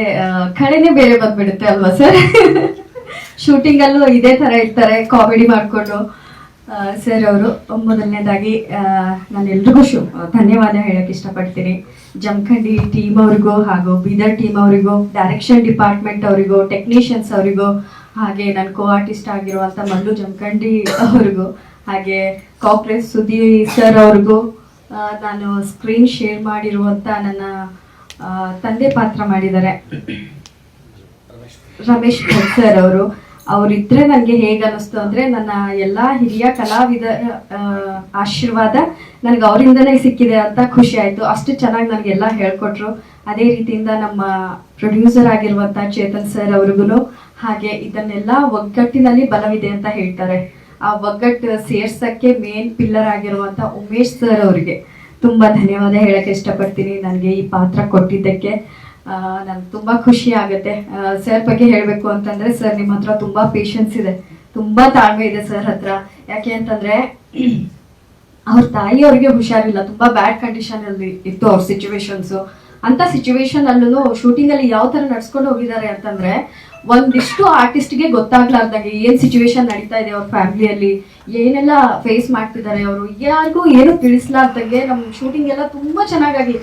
Speaker 8: ಕಳೆನೆ ಬೇರೆ ಬಂದ್ಬಿಡುತ್ತೆ ಅಲ್ವಾ ಸರ್ ಶೂಟಿಂಗ್ ಅಲ್ಲೂ ಇದೇ ತರ ಇರ್ತಾರೆ ಕಾಮಿಡಿ ಮಾಡಿಕೊಂಡು. ಸರ್ ಅವರು ಮೊದಲನೇದಾಗಿ ನಾನು ಎಲ್ರಿಗೂ ಶು ಧನ್ಯವಾದ ಹೇಳಕ್ ಇಷ್ಟಪಡ್ತೀನಿ. ಜಮಖಂಡಿ ಟೀಮ್ ಅವ್ರಿಗೂ ಹಾಗೂ ಬೀದರ್ ಟೀಮ್ ಅವರಿಗೂ ಡೈರೆಕ್ಷನ್ ಡಿಪಾರ್ಟ್ಮೆಂಟ್ ಅವರಿಗೂ ಟೆಕ್ನಿಷಿಯನ್ಸ್ ಅವರಿಗೂ ಹಾಗೆ ನನ್ನ ಕೋ ಆರ್ಟಿಸ್ಟ್ ಆಗಿರುವಂಥ ಮಲ್ಲು ಜಮಖಂಡಿ ಅವ್ರಿಗೂ ಹಾಗೆ ಕಾಪ್ರೆಸ್ ಸುದ್ದಿ ಸರ್ ಅವ್ರಿಗೂ ನಾನು ಸ್ಕ್ರೀನ್ ಶೇರ್ ಮಾಡಿರುವಂತ ನನ್ನ ತಂದೆ ಪಾತ್ರ ಮಾಡಿದ್ದಾರೆ. ರಮೇಶ್ ಸರ್ ಅವರು. ಅವರಿದ್ರೆ ನನಗೆ ಹೇಗೆ ಅನ್ನಿಸ್ತು ಅಂದ್ರೆ ನನ್ನ ಎಲ್ಲಾ ಹಿರಿಯ ಕಲಾವಿದ ಆಶೀರ್ವಾದ ನನಗೆ ಅವರಿಂದಲೇ ಸಿಕ್ಕಿದೆ ಅಂತ ಖುಷಿ ಆಯ್ತು. ಅಷ್ಟು ಚೆನ್ನಾಗಿ ನನಗೆಲ್ಲ ಹೇಳ್ಕೊಟ್ರು. ಅದೇ ರೀತಿಯಿಂದ ನಮ್ಮ ಪ್ರೊಡ್ಯೂಸರ್ ಆಗಿರುವಂತ ಚೇತನ್ ಸರ್ ಅವ್ರಿಗೂ ಹಾಗೆ ಇದನ್ನೆಲ್ಲ ಒಗ್ಗಟ್ಟಿನಲ್ಲಿ ಬಲವಿದೆ ಅಂತ ಹೇಳ್ತಾರೆ. ಆ ಒಗ್ಗಟ್ಟು ಸೇರ್ಸಕ್ಕೆ ಮೇನ್ ಪಿಲ್ಲರ್ ಆಗಿರುವಂತ ಉಮೇಶ್ ಸರ್ ಅವರಿಗೆ ತುಂಬಾ ಧನ್ಯವಾದ ಹೇಳಕ್ಕೆ ಇಷ್ಟಪಡ್ತೀನಿ. ನನಗೆ ಈ ಪಾತ್ರ ಕೊಟ್ಟಿದ್ದಕ್ಕೆ ನನ್ಗೆ ತುಂಬಾ ಖುಷಿ ಆಗುತ್ತೆ. ಸರ್ ಬಗ್ಗೆ ಹೇಳಬೇಕು ಅಂತಂದ್ರೆ ಸರ್ ನಿಮ್ಮ ಹತ್ರ ತುಂಬಾ ಪೇಷನ್ಸ್ ಇದೆ. ತುಂಬಾ ತಾಳ್ಮೆ ಇದೆ ಸರ್ ಹತ್ರ. ಯಾಕೆ ಅಂತಂದ್ರೆ ಅವ್ರ ತಾಯಿ ಅವ್ರಿಗೆ ಹುಷಾರಿಲ್ಲ. ತುಂಬಾ ಬ್ಯಾಡ್ ಕಂಡೀಷನ್ ಅಲ್ಲಿ ಇತ್ತು ಅವ್ರ ಸಿಚುವೇಶನ್ಸ್ ಅಂತ ಸಿಚುವೇಶನ್ ಅಲ್ಲೂ ಶೂಟಿಂಗ್ ಅಲ್ಲಿ ಯಾವ ತರ ನಡ್ಸ್ಕೊಂಡು ಹೋಗಿದ್ದಾರೆ ಅಂತಂದ್ರೆ ಒಂದಿಷ್ಟು ಆರ್ಟಿಸ್ಟ್ಗೆ ಗೊತ್ತಾಗ್ಲಾರ್ದಂಗೆ ಏನ್ ಸಿಚುವೇಶನ್ ನಡೀತಾ ಇದೆ ಅವ್ರ ಫ್ಯಾಮಿಲಿಯಲ್ಲಿ ಏನೆಲ್ಲ ಫೇಸ್ ಮಾಡ್ತಿದ್ದಾರೆ ಅವರು, ಯಾರಿಗೂ ಏನು ತಿಳಿಸ್ಲಾರ್ದಂಗೆ ನಮ್ಮ ಶೂಟಿಂಗ್ ಎಲ್ಲ ತುಂಬಾ ಚೆನ್ನಾಗಾಗಿ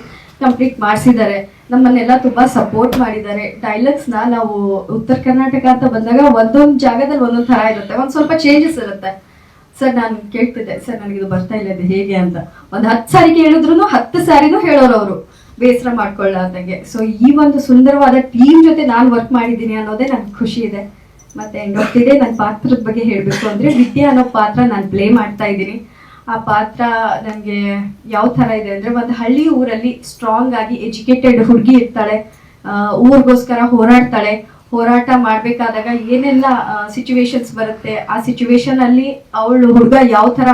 Speaker 8: ಕಂಪ್ಲೀಟ್ ಮಾಡಿಸಿದ್ದಾರೆ ನಮ್ಮನ್ನೆಲ್ಲ ತುಂಬಾ ಸಪೋರ್ಟ್ ಮಾಡಿದ್ದಾರೆ ಡೈಲಾಗ್ಸ್ನ ನಾವು ಉತ್ತರ ಕರ್ನಾಟಕ ಅಂತ ಬಂದಾಗ ಒಂದೊಂದು ಜಾಗದಲ್ಲಿ ಒಂದೊಂದು ತರ ಇರುತ್ತೆ. ಒಂದ್ ಸ್ವಲ್ಪ ಚೇಂಜಸ್ ಇರುತ್ತೆ. ಸರ್ ನಾನು ಕೇಳ್ತಿದ್ದೆ. ಸರ್ ನನಗಿದು ಬರ್ತಾ ಇಲ್ಲ, ಇದು ಹೇಗೆ ಅಂತ. ಒಂದ್ ಹತ್ತು ಸಾರಿ ಕೇಳಿದ್ರು ಹತ್ತು ಸಾರಿನೂ ಹೇಳೋರು ಅವರು. ಬೇಸರ ಮಾಡ್ಕೊಳ್ಳಾರ್ದಂಗೆ ಸೊ ಈ ಒಂದು ಸುಂದರವಾದ ಟೀಮ್ ಜೊತೆ ನಾನು ವರ್ಕ್ ಮಾಡಿದ್ದೀನಿ ಅನ್ನೋದೇ ನನ್ಗೆ ಖುಷಿ ಇದೆ. ಮತ್ತೆ ಗೊತ್ತಿದೆ ನನ್ನ ಪಾತ್ರದ ಬಗ್ಗೆ ಹೇಳಬೇಕು ಅಂದ್ರೆ ವಿದ್ಯೆ ಅನ್ನೋ ಪಾತ್ರ ನಾನು ಪ್ಲೇ ಮಾಡ್ತಾ ಇದ್ದೀನಿ. ಆ ಪಾತ್ರ ನನಗೆ ಯಾವ ತರ ಇದೆ ಅಂದ್ರೆ ಒಂದು ಹಳ್ಳಿ ಊರಲ್ಲಿ ಸ್ಟ್ರಾಂಗ್ ಆಗಿ ಎಜುಕೇಟೆಡ್ ಹುಡುಗಿ ಇರ್ತಾಳೆ ಊರಿಗೋಸ್ಕರ ಹೋರಾಡ್ತಾಳೆ. ಹೋರಾಟ ಮಾಡ್ಬೇಕಾದಾಗ ಏನೆಲ್ಲ ಸಿಚುವೇಶನ್ಸ್ ಬರುತ್ತೆ, ಆ ಸಿಚುವೇಶನ್ ಅಲ್ಲಿ ಅವಳು ಹುಡುಗ ಯಾವ ತರ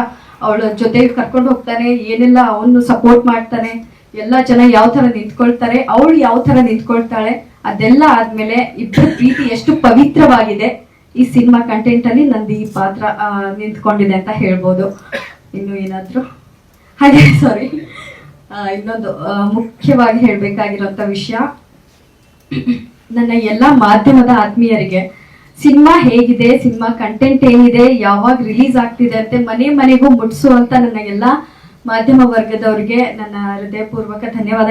Speaker 8: ಅವಳ ಜೊತೆ ಕರ್ಕೊಂಡು ಹೋಗ್ತಾನೆ, ಏನೆಲ್ಲ ಅವನು ಸಪೋರ್ಟ್ ಮಾಡ್ತಾನೆ ಎಲ್ಲ ಜನ ಯಾವ ತರ ನಿಂತ್ಕೊಳ್ತಾರೆ, ಅವಳು ಯಾವ ತರ ನಿಂತ್ಕೊಳ್ತಾಳೆ, ಅದೆಲ್ಲ ಆದ್ಮೇಲೆ ಇಬ್ಬರ ಪ್ರೀತಿ ಎಷ್ಟು ಪವಿತ್ರವಾಗಿದೆ. ಈ ಸಿನಿಮಾ ಕಂಟೆಂಟ್ ಅಲ್ಲಿ ನಂದು ಈ ಪಾತ್ರ ನಿಂತ್ಕೊಂಡಿದೆ ಅಂತ ಹೇಳ್ಬೋದು. ಇನ್ನು ಏನಾದ್ರು? ಹಾಗೆ ಸಾರಿ ಇನ್ನೊಂದು ಮುಖ್ಯವಾಗಿ ಹೇಳ್ಬೇಕಾಗಿರೋಂಥ ವಿಷಯ. ನನ್ನ ಎಲ್ಲ ಮಾಧ್ಯಮದ ಆತ್ಮೀಯರಿಗೆ, ಸಿನಿಮಾ ಹೇಗಿದೆ, ಸಿನಿಮಾ ಕಂಟೆಂಟ್ ಏನಿದೆ, ಯಾವಾಗ ರಿಲೀಸ್ ಆಗ್ತಿದೆ ಅಂತ ಮನೆ ಮನೆಗೂ ಮುಟ್ಸುವಂತ ನನ್ನ ಎಲ್ಲ ಮಾಧ್ಯಮ ವರ್ಗದವರಿಗೆ ನನ್ನ ಹೃದಯಪೂರ್ವಕ ಧನ್ಯವಾದ.